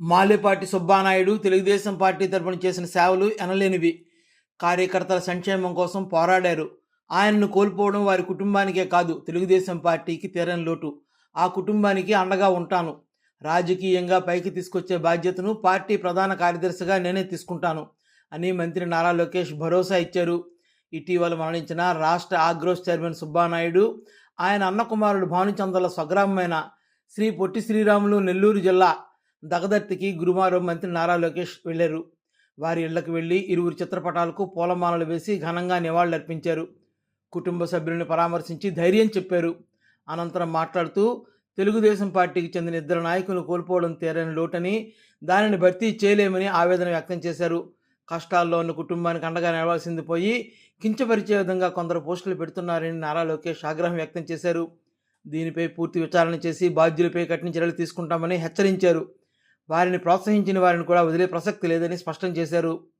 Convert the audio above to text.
Malepati Subba Naidu Telugu Desam party తరపున చేసిన సేవలు ఎనలేనివి. కార్యకర్తల సంక్షేమం కోసం పోరాడారు. ఆయనను కోల్పోవడం వారి కుటుంబానికే కాదు తెలుగుదేశం పార్టీకి తీరని లోటు. ఆ కుటుంబానికి అండగా ఉంటాను. రాజకీయంగా పైకి తీసుకొచ్చే బాధ్యతను పార్టీ ప్రధాన కార్యదర్శిగా నేనే తీసుకుంటాను అని మంత్రి నారా లోకేష్ భరోసా ఇచ్చారు. ఇటీవల మరణించిన రాష్ట్ర ఆగ్రోస్ చైర్మన్ సుబ్బానాయుడు ఆయన అన్న కుమారుడు భానుచంద్రల స్వగ్రామమైన శ్రీ పొట్టి శ్రీరాములు నెల్లూరు జిల్లా దగదర్తికి గురువారం మంత్రి నారా లోకేష్ వెళ్ళారు వారి ఇళ్ళకు వెళ్ళి ఇరువురు చిత్రపటాలకు పూలమాలలు వేసి ఘనంగా నివాళులర్పించారు. కుటుంబ సభ్యులను పరామర్శించి ధైర్యం చెప్పారు. అనంతరం మాట్లాడుతూ తెలుగుదేశం పార్టీకి చెందిన ఇద్దరు నాయకులు కోల్పోవడం తీరని లోటని దానిని భర్తీ చేయలేమని ఆవేదన వ్యక్తం చేశారు. కష్టాల్లో ఉన్న కుటుంబానికి అండగా నిలవాల్సింది పోయి కించపరిచే విధంగా కొందరు పోస్టులు పెడుతున్నారని నారా లోకేష్ ఆగ్రహం వ్యక్తం చేశారు. దీనిపై పూర్తి విచారణ చేసి బాధ్యులపై కఠిన చర్యలు తీసుకుంటామని హెచ్చరించారు. వారిని ప్రోత్సహించిన వారిని కూడా వదిలే ప్రసక్తి లేదని స్పష్టం చేశారు.